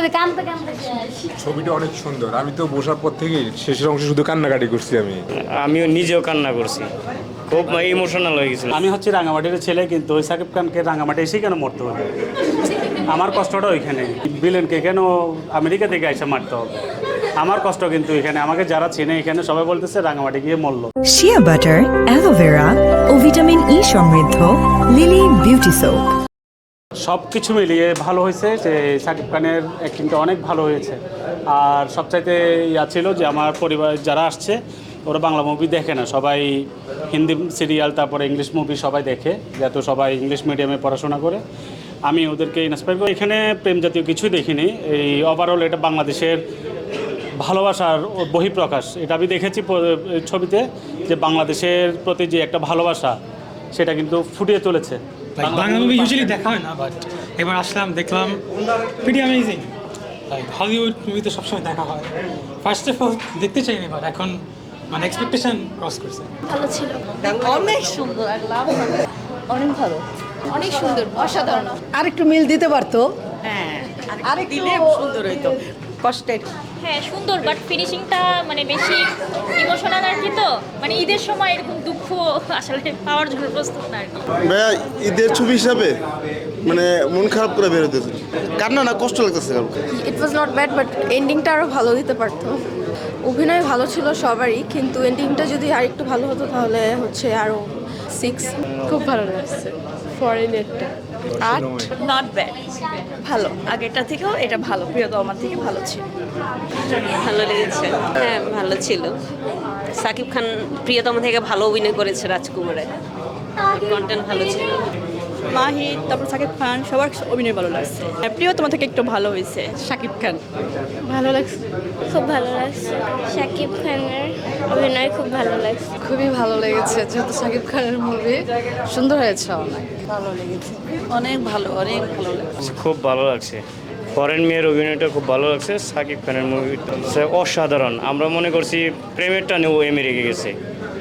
ছবি কানতে কানতে ছবিটা অনেক সুন্দর। আমি তো বসার পর থেকেই শেষের অংশে শুধু কান্নাকাটি করছি আমি। আমিও নিজেও কান্না করছি। খুব ইমোশনাল হয়ে গেছিল আমি হচ্ছে রাঙামাটির ছেলে কিন্তু ওই সাকিব খানকে রাঙামাটি এসেই কেন মরতে হবে? আমার কষ্টটা ওইখানে। বিলেনকে কেন আমেরিকা থেকে এসে মারতে হবে? আমার কষ্ট কিন্তু এখানে। আমাকে যারা চেনে এখানে সবাই বলতেছে রাঙামাটি গিয়ে মরলো। শিয়া বাটার অ্যালোভেরা ও ভিটামিন ই সমৃদ্ধ লিলি বিউটি সোপ সব কিছু মিলিয়ে ভালো হয়েছে যে সাকিব খানের অ্যাক্টিংটা অনেক ভালো হয়েছে। আর সবচাইতে ইয়া ছিল যে আমার পরিবার যারা আসছে, ওরা বাংলা মুভি দেখে না। সবাই হিন্দি সিরিয়াল তারপরে ইংলিশ মুভি সবাই দেখে যেহেতু সবাই ইংলিশ মিডিয়ামে পড়াশোনা করে। আমি ওদেরকে ইন্সপায়ার করি। এখানে প্রেম জাতীয় কিছুই দেখিনি। এই ওভারঅল এটা বাংলাদেশের ভালোবাসার বহিঃপ্রকাশ। এটা আমি দেখেছি ছবিতে যে বাংলাদেশের প্রতি যে একটা ভালোবাসা, সেটা কিন্তু ফুটিয়ে তুলেছে। লাইক বাংলা মুভি ইউজুয়ালি দেখা হয় না বাট এবার আসলাম দেখলাম pretty amazing like Hollywood movie তো সবসময় দেখা হয়। ফার্স্ট অফ অল দেখতে চাইনি বাট এখন মানে এক্সপেকটেশন ক্রস করছে। ভালো ছিল। অনেক সুন্দর অনেক ভালো। অনেক সুন্দর অসাধারণ। আর একটু মিল দিতে পারতো। হ্যাঁ আর একটু দিলে সুন্দর হইতো। কষ্টের। হ্যাঁ সুন্দর বাট ফিনিশিংটা মানে বেশি ইমোশনাল আর কি তো? মানে ঈদের সময় এরকম দুঃখ আসলে পাওয়ার জন্য প্রস্তুত না আর কি। ভাইয়া ঈদের ছবি হিসাবে মানে মন খারাপ করে বেরোতেছে কান্না না কষ্ট লাগতেছে কারণ it was not bad but এন্ডিংটা আরও ভালো দিতে পারতো। অভিনয় ভালো ছিল সবারই কিন্তু এন্ডিংটা যদি আর একটু ভালো হতো তাহলে হচ্ছে আরও সিক্স খুব ভালো লাগছে ফরেনেরটা আট? নট ব্যাড ভালো। আগেরটা থেকেও এটা ভালো প্রিয়তমার থেকে ভালো ছিল। ভালো লেগেছে। হ্যাঁ ভালো ছিল। সাকিব খান প্রিয়তম থেকে ভালো অভিনয় করেছে রাজকুমারে। কন্টেন্ট ভালো ছিল। মাহি তারপর সাকিব খান সবার অভিনয় ভালো লাগছে। প্রিয়তমা থেকে একটু ভালো হয়েছে সাকিব খান। ভালো লাগছে খুব ভালো লাগছে। শাকিব খানের অভিনয় খুব ভালো লাগছে। খুবই ভালো লেগেছে যেহেতু সাকিব খানের মুভি সুন্দর হয়েছে অনেক। ভালো লেগেছে। অনেক ভালো অনেক ভালো লাগছে। খুব ভালো লাগছে। ফরেন মেয়ের অভিনয়টা খুব ভালো লাগছে সাকিব খানের মুভিটা অসাধারণ। আমরা মনে করছি প্রেমের টানে ও আমেরিকা গেছে।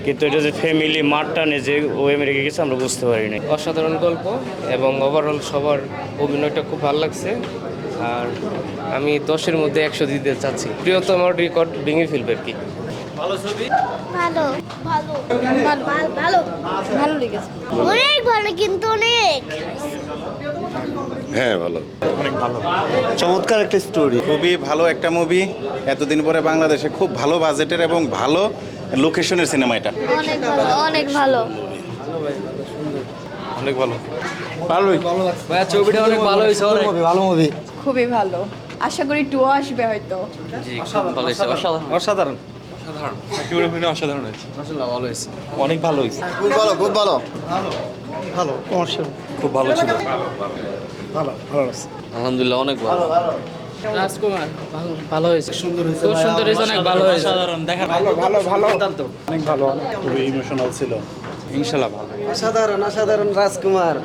কিন্তু এটা যে ফ্যামিলি মাঠ টানে যে ও আমেরিকা গেছে আমরা বুঝতে পারিনি। অসাধারণ গল্প এবং ওভারঅল সবার অভিনয়টা খুব ভালো লাগছে। আর আমি দশের মধ্যে একশো দিতে চাচ্ছি। প্রিয়তম রেকর্ড ভেঙে ফেলবে আর কি। ভালো ভালো ভালো ভালো ভালো লেগেছে। অনেক ভালো কিন্তু অনেক। হ্যাঁ ভালো। চমৎকার একটা স্টোরি খুবই ভালো একটা মুভি এতদিন পরে বাংলাদেশে খুব ভালো বাজেটের এবং ভালো লোকেশনের সিনেমা এটা? অনেক ভালো অনেক ভালো। অনেক ভালো। ভাইয়া ছবিটা অনেক ভালো হয়েছে ভালো মুভি খুবই ভালো। আশা করি টু আসবে হয়তো। জি ভালো হয়েছে। অসাধারণ। অসাধারণ। সাকিবের অভিনয় অসাধারণ হয়েছে। আসলে ভালো হয়েছে। অনেক ভালো হয়েছে। খুব ভালো খুব ভালো। খুব ভালো ছিল। ভালো ভালো। আলহামদুলিল্লাহ অনেক ভালো ভালো। রাজকুমার ভালো হয়েছে। সুন্দর হয়েছে খুব সুন্দর হয়েছে অনেক ভালো হয়েছে। সাধারণ দেখা অনেক ভালো। খুবই ইমোশনাল ছিল। ইনশাল্লাহ ভালো। অসাধারণ অসাধারণ রাজকুমার।